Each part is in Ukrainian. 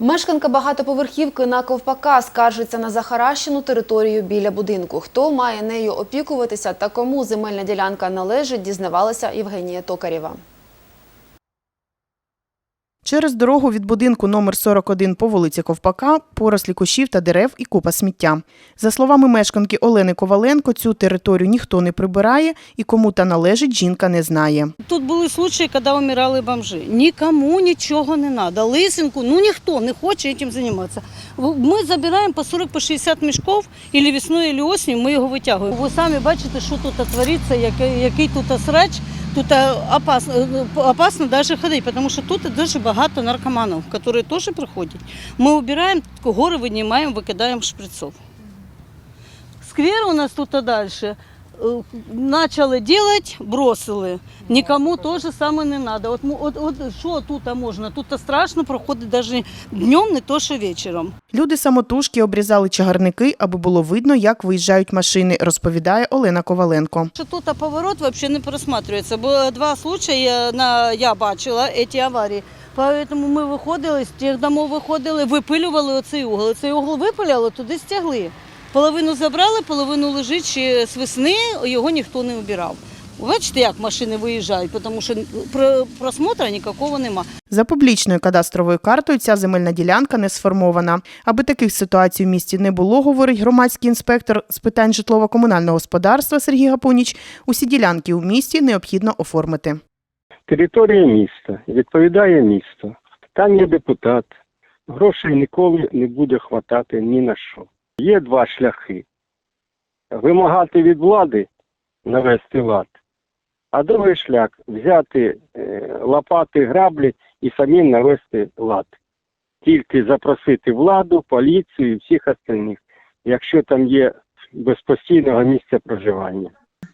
Мешканка багатоповерхівки на Ковпака скаржиться на захаращену територію біля будинку. Хто має нею опікуватися та кому земельна ділянка належить, дізнавалася Євгенія Токарєва. Через дорогу від будинку номер 41 по вулиці Ковпака порослі кущів та дерев і купа сміття. За словами мешканки Олени Коваленко, цю територію ніхто не прибирає і кому та належить, жінка не знає. Тут були случаї, коли умирали бомжи. Нікому нічого не треба. Лисинку, ну ніхто не хоче цим займатися. Ми забираємо по 40-60 мішків, і весною, і осінню ми його витягуємо. Ви самі бачите, що тут твориться, який тут срач. Тут опасно, е, опасно даже ходить, потому что тут дуже багато наркоманов, которые тоже приходят. Мы убираем, горы вынимаем, выкидаем шприцов. Сквер у нас тут далі. Почали робити, бросили. Нікому теж саме не треба. От, от, от що тут можна? Тут страшно проходить навіть днем, не то що вечором. Люди самотужки обрізали чагарники, аби було видно, як виїжджають машини, розповідає Олена Коваленко. Що тут поворот взагалі не просматривається, бо два случаї на, я бачила ці аварії. Поэтому ми виходили, з тих домов виходили, випилювали оцей угол. Цей угол випиляли, туди стягли. Половину забрали, половину лежить ще з весни, його ніхто не обирав. Бачите, як машини виїжджають, тому що про- просмотру ніякого нема. За публічною кадастровою картою ця земельна ділянка не сформована. Аби таких ситуацій в місті не було, говорить громадський інспектор з питань житлово-комунального господарства Сергій Гапуніч, усі ділянки у місті необхідно оформити. Територія міста відповідає місту. Там є депутат. Грошей ніколи не буде хватати ні на що. Є два шляхи: вимагати від влади навести лад, а другий шлях взяти е, лопати, граблі і самим навести лад. Тільки запросити владу, поліцію і всіх остальних, якщо там є без постійного місця проживання.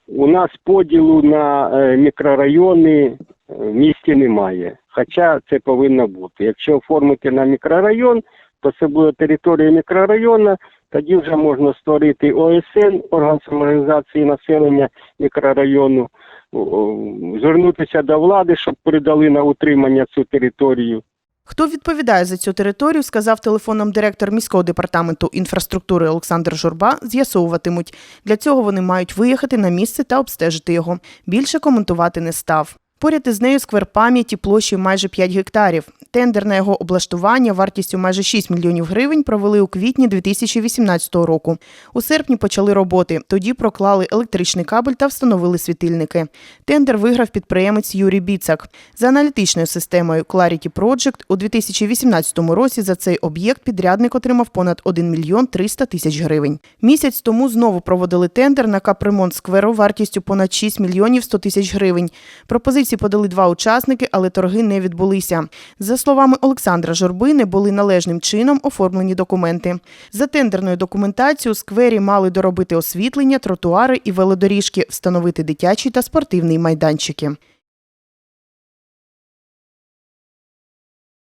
У нас поділу на е, мікрорайони е, в місті немає. Хоча це повинно бути. Якщо оформити на мікрорайон, буде територія мікрорайону, тоді вже можна створити ОСН, орган самоорганізації населення мікрорайону, звернутися до влади, щоб передали на утримання цю територію. Хто відповідає за цю територію, сказав телефоном директор міського департаменту інфраструктури Олександр Журба, з'ясовуватимуть. Для цього вони мають виїхати на місце та обстежити його. Більше коментувати не став. Поряд із нею сквер пам'яті площею майже 5 гектарів. Тендер на його облаштування вартістю майже 6 мільйонів гривень провели у квітні 2018 року. У серпні почали роботи. Тоді проклали електричний кабель та встановили світильники. Тендер виграв підприємець Юрій Біцак. За аналітичною системою Clarity Project у 2018 році за цей об'єкт підрядник отримав понад 1 мільйон 300 тисяч гривень. Місяць тому знову проводили тендер на капремонт скверу вартістю понад 6 мільйонів 100 тисяч гривень. Пропозиції подали два учасники, але торги не відбулися. За словами Олександра Жорби, не були належним чином оформлені документи. За тендерною документацією сквері мали доробити освітлення, тротуари і велодоріжки, встановити дитячі та спортивні майданчики.